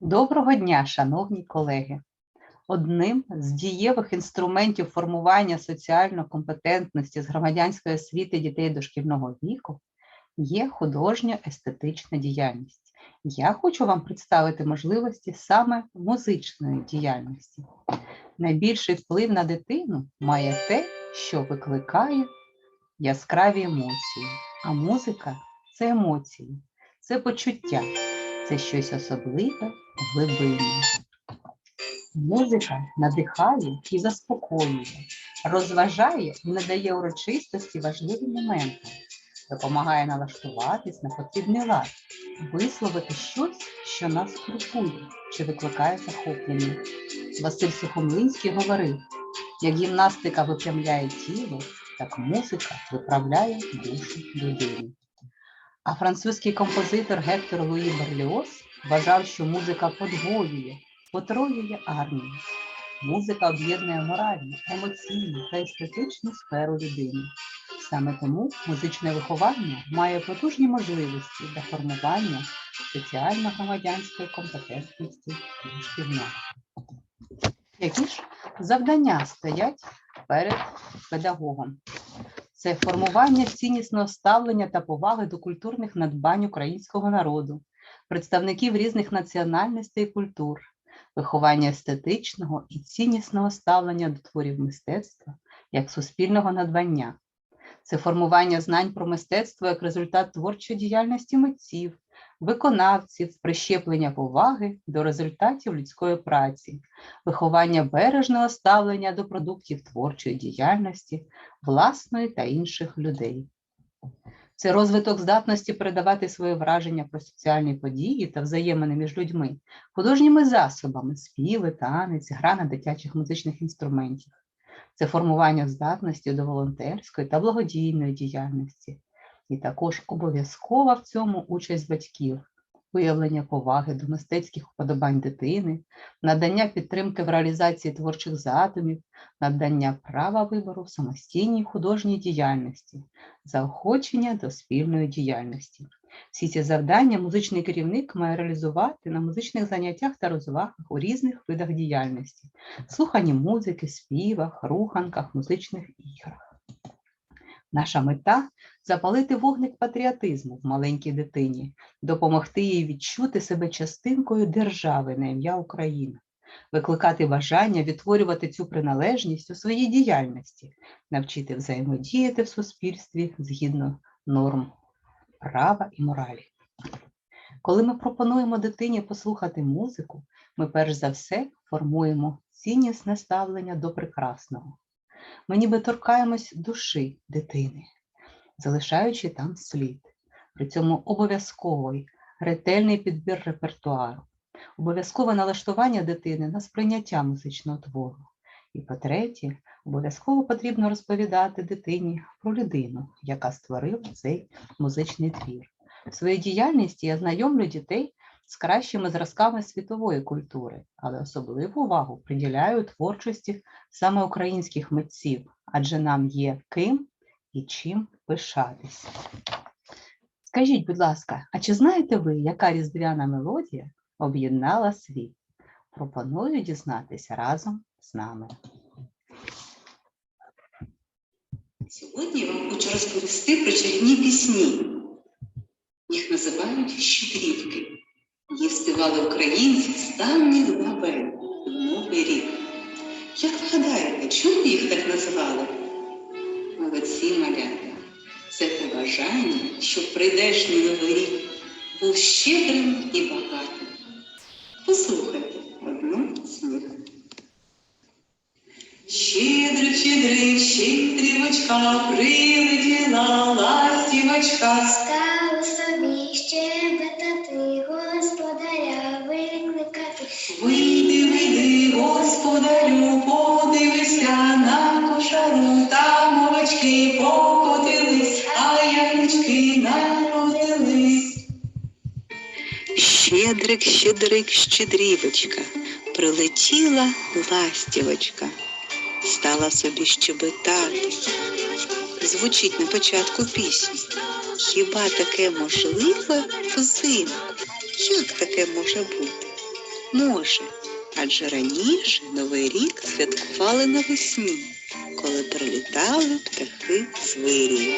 Доброго дня, шановні колеги! Одним з дієвих інструментів формування соціально-компетентності з громадянської освіти дітей дошкільного віку є художньо-естетична діяльність. Я хочу вам представити можливості саме музичної діяльності. Найбільший вплив на дитину має те, що викликає яскраві емоції, а музика це емоції, це почуття, це щось особливе, глибинне. Музика надихає і заспокоює, розважає і надає урочистості важливі моменти, допомагає налаштуватись на потрібний лад, висловити щось, що нас турбує чи викликає захоплення. Василь Сухомлинський говорив: як гімнастика випрямляє тіло, так музика виправляє душу людини. А французький композитор Гектор Луї Берліоз вважав, що музика подвоює, потроює армію. Музика об'єднує моральну, емоційну та естетичну сферу людини. Саме тому музичне виховання має потужні можливості для формування соціально-громадянської компетентності дошкільнят. Які ж завдання стоять перед педагогом? Це формування ціннісного ставлення та поваги до культурних надбань українського народу, представників різних національностей і культур, виховання естетичного і ціннісного ставлення до творів мистецтва як суспільного надбання. Це формування знань про мистецтво як результат творчої діяльності митців, виконавців, прищеплення поваги до результатів людської праці, виховання бережного ставлення до продуктів творчої діяльності, власної та інших людей. Це розвиток здатності передавати свої враження про соціальні події та взаємини між людьми, художніми засобами, співи, танець, гра на дитячих музичних інструментів. Це формування здатності до волонтерської та благодійної діяльності. І також обов'язкова в цьому участь батьків, виявлення поваги до мистецьких вподобань дитини, надання підтримки в реалізації творчих задумів, надання права вибору в самостійній художній діяльності, заохочення до спільної діяльності. Всі ці завдання музичний керівник має реалізувати на музичних заняттях та розвагах у різних видах діяльності, слуханні музики, співах, руханках, музичних іграх. Наша мета запалити вогник патріотизму в маленькій дитині, допомогти їй відчути себе частинкою держави на ім'я Україна, викликати бажання відтворювати цю приналежність у своїй діяльності, навчити взаємодіяти в суспільстві згідно норм права і моралі. Коли ми пропонуємо дитині послухати музику, ми перш за все формуємо ціннісне ставлення до прекрасного. Ми ніби торкаємось душі дитини, залишаючи там слід. При цьому обов'язковий ретельний підбір репертуару, обов'язкове налаштування дитини на сприйняття музичного твору. І по-третє, обов'язково потрібно розповідати дитині про людину, яка створила цей музичний твір. В своїй діяльності я знайомлю дітей з кращими зразками світової культури, але особливу увагу приділяю творчості саме українських митців, адже нам є ким і чим пишатися. Скажіть, будь ласка, а чи знаєте ви, яка різдвяна мелодія об'єднала світ? Пропоную дізнатися разом з нами. Сьогодні я вам хочу розповісти про чарівні пісні. Їх називають щедрівки. Їх співали українці з давніх в новий рік. Як ви гадаєте, чому їх так називали? Молодці малята. Це побажання, щоб прийдешній новий рік був щедрим і багатим. Послухайте одну з них. Щедрик, щедрик, щедрівочка, прилетіла ластівочка. Овочки покотились, а ягнички народились. Щедрик, щедрик, щедрівочка, прилетіла ластівочка, стала собі щебетати. Звучить на початку пісні. Хіба таке можливе взимку? Як таке може бути? може, адже раніше Новий рік святкували навесні, коли прилітали птахи з вирію.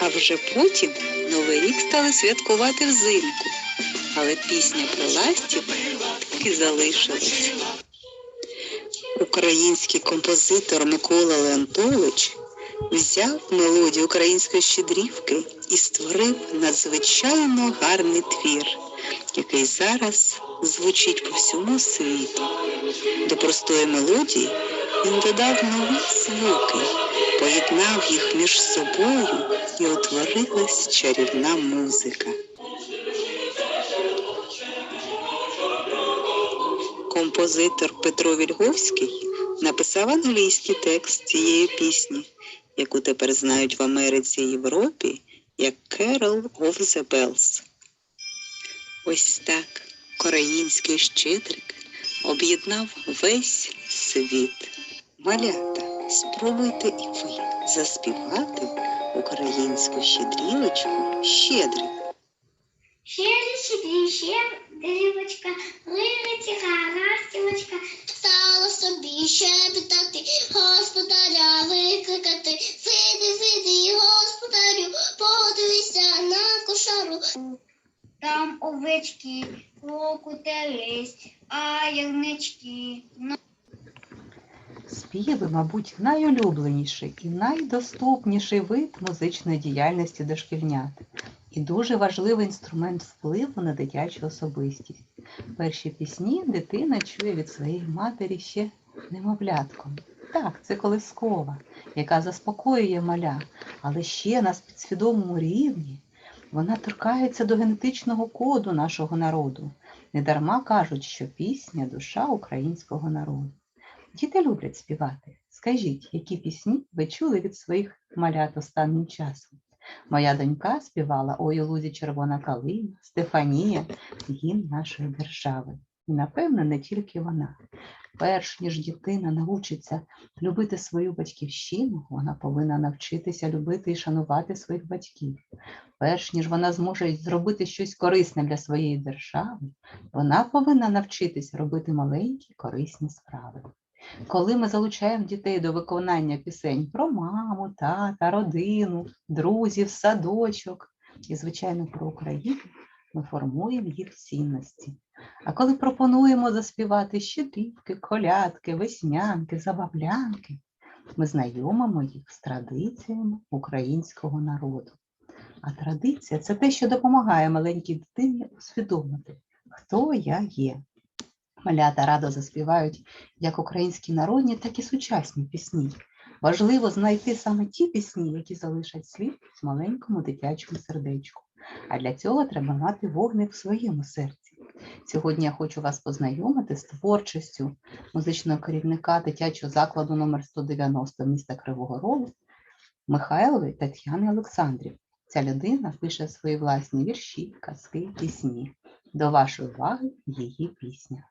А вже потім Новий рік стали святкувати взимку, але пісня про ластівку так і залишилась. Український композитор Микола Леонтович взяв мелодію української щедрівки і створив надзвичайно гарний твір, який зараз звучить по всьому світу. До простої мелодії він додав нові звуки, поєднав їх між собою і утворилась чарівна музика. Композитор Петро Вільговський написав англійський текст цієї пісні, яку тепер знають в Америці і Європі як Carol of the Bells. Ось так український щедрик об'єднав весь світ. Малята, спробуйте і ви заспівати українську щедрівочку щедрик. Щедрі, щедрі, щедрівочка, линиці гарастівочка, стала собі щебетати, господаря викликати. Сиди, сиди, господарю, подивися на кошару. Там овечки покутились, а ягнички Співи, мабуть, найулюбленіший і найдоступніший вид музичної діяльності дошкільнят і дуже важливий інструмент впливу на дитячу особистість. Перші пісні дитина чує від своєї матері ще немовлятком. Так, це колискова, яка заспокоює маля, але ще на підсвідомому рівні вона торкається до генетичного коду нашого народу. Недарма кажуть, що пісня душа українського народу. Діти люблять співати. Скажіть, які пісні ви чули від своїх малят останнім часом? Моя донька співала Ой у лузі червона калина, Стефанія, гімн нашої держави. І, напевно, не тільки вона. Перш ніж дитина навчиться любити свою батьківщину, вона повинна навчитися любити і шанувати своїх батьків. Перш ніж вона зможе зробити щось корисне для своєї держави, вона повинна навчитись робити маленькі корисні справи. Коли ми залучаємо дітей до виконання пісень про маму, тата, родину, друзів, садочок і, звичайно, про Україну, ми формуємо їх цінності. А коли пропонуємо заспівати щедрівки, колядки, веснянки, забавлянки, ми знайомимо їх з традиціями українського народу. А традиція це те, що допомагає маленькій дитині усвідомити, хто я є. Малята радо заспівають як українські народні, так і сучасні пісні. Важливо знайти саме ті пісні, які залишать слід в маленькому дитячому сердечку. А для цього треба мати вогник в своєму серці. Сьогодні я хочу вас познайомити з творчістю музичного керівника дитячого закладу номер 190 міста Кривого Рогу Михайлової Тетяни Олександрів. Ця людина пише свої власні вірші, казки, пісні. До вашої уваги її пісня.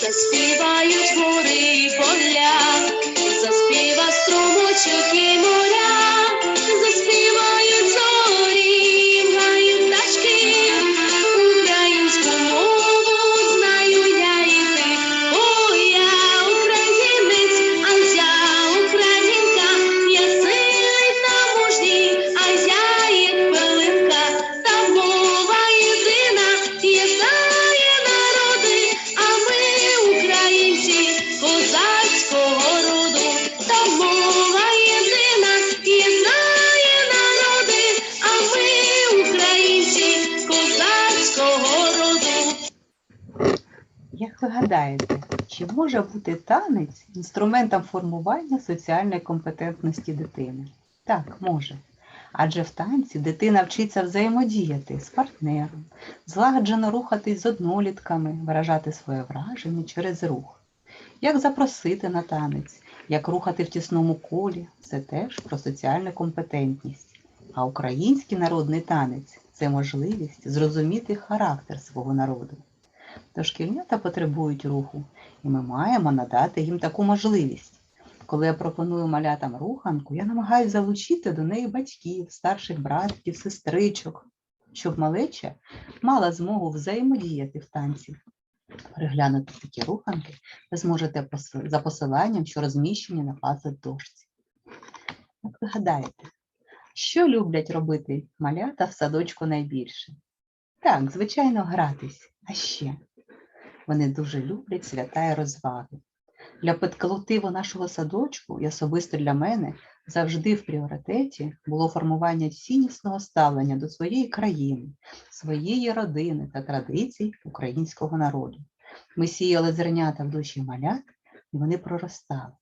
Заспівають гори і поля, заспіва струмочок і моря, Ви гадаєте, чи може бути танець інструментом формування соціальної компетентності дитини? Так, може. Адже в танці дитина вчиться взаємодіяти з партнером, злагоджено рухатись з однолітками, виражати своє враження через рух. Як запросити на танець, як рухати в тісному колі це теж про соціальну компетентність. А український народний танець це можливість зрозуміти характер свого народу. Дошкільнята потребують руху, і ми маємо надати їм таку можливість. Коли я пропоную малятам руханку, я намагаюся залучити до неї батьків, старших братиків, сестричок, щоб малеча мала змогу взаємодіяти в танці. Переглянути такі руханки ви зможете за посиланням, що розміщені на пазл дошці. Як ви гадаєте, що люблять робити малята в садочку найбільше? Так, звичайно, гратись. А ще вони дуже люблять свята і розваги. Для підколективу нашого садочку і особисто для мене завжди в пріоритеті було формування ціннісного ставлення до своєї країни, своєї родини та традицій українського народу. Ми сіяли зернята в душі малят, і вони проростали.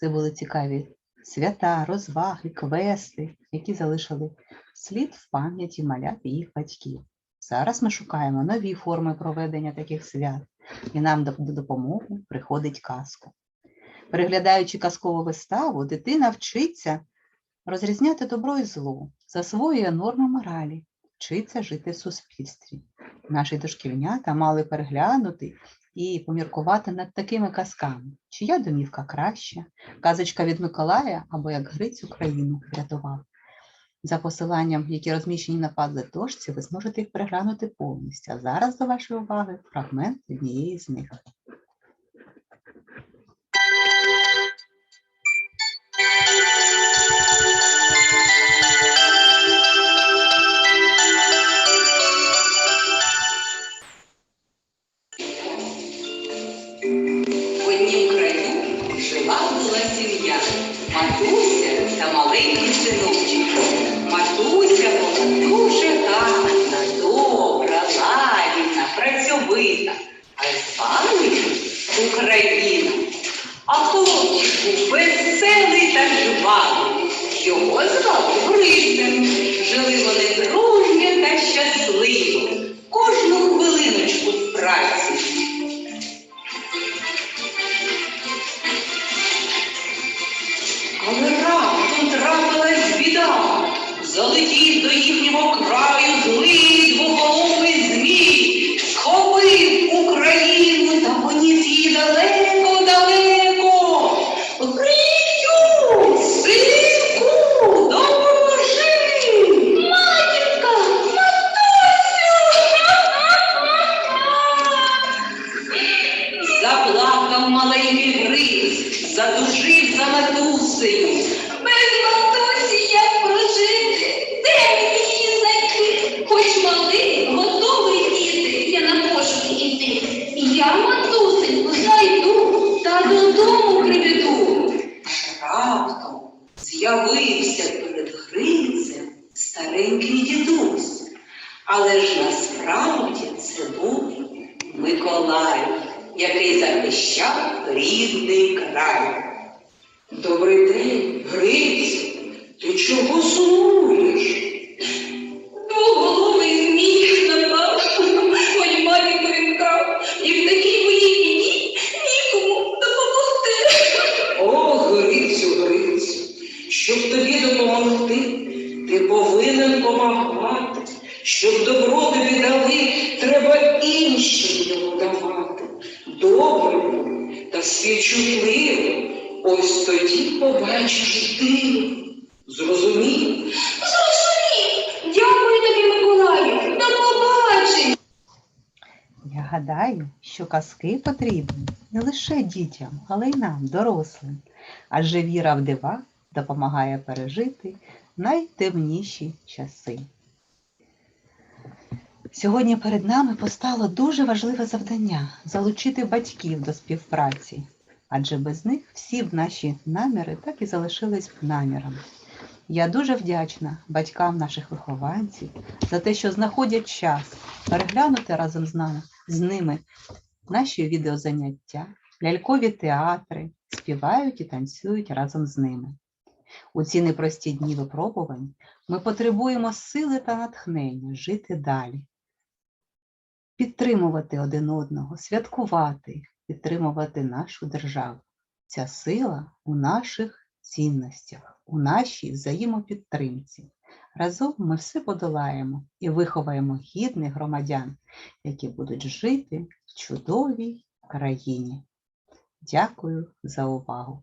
Це були цікаві свята, розваги, квести, які залишили слід в пам'яті малят і їх батьків. Зараз ми шукаємо нові форми проведення таких свят, і нам до до допомоги приходить казка. Переглядаючи казкову виставу, дитина вчиться розрізняти добро і зло, засвоює норми моралі, вчиться жити в суспільстві. Наші дошкільнята мали переглянути і поміркувати над такими казками, чия домівка краща, казочка від Миколая або як Гриць Україну врятував. За посиланням, які розміщені на падле дошці, ви зможете їх переглянути повністю. А зараз до вашої уваги фрагмент однієї з них. В однім краю жила була сім'я, матуся та маленький синочок. Матуся була дуже гарна, добра, лагідна, працьовита, а й звали її Україна. А хлопчик веселий та жвавий. Його звали Грицем. Жили вони дружньо та щасливо. Кожну хвилиночку в праці. Залетів до їхнього краю злий двоголовий змій, схопив Україну та поніс її далеко-далеко. Грицю, синку, допоможи! Матінка, матусю! Заплакав маленький Гриць, задушив за матусею. Без Але ж насправді це був Миколай, який захищав рідний край. Добрий день, Гриць. Ти чого сумуєш? Двоголовий змій напав, мою матінку відкрав, і в такій моїй нікому допомогти. О, Грицю, Грицю, щоб тобі допомогти, ти повинен помагати. Щоб добро тобі дали, треба іншим його давати. Добрим та співчутливим. Ось тоді побачиш ти. Зрозумів? Зрозумів. Дякую тобі, Миколаю. До побачення. Я гадаю, що казки потрібні не лише дітям, але й нам, дорослим, адже віра в дива допомагає пережити найтемніші часи. Сьогодні перед нами постало дуже важливе завдання залучити батьків до співпраці, адже без них всі б наші наміри так і залишились б намірами. Я дуже вдячна батькам наших вихованців за те, що знаходять час переглянути разом з нами з ними наші відеозаняття, лялькові театри, співають і танцюють разом з ними. У ці непрості дні випробувань ми потребуємо сили та натхнення жити далі, підтримувати один одного, святкувати, підтримувати нашу державу. Ця сила у наших цінностях, у нашій взаємопідтримці. Разом ми все подолаємо і виховаємо гідних громадян, які будуть жити в чудовій країні. Дякую за увагу!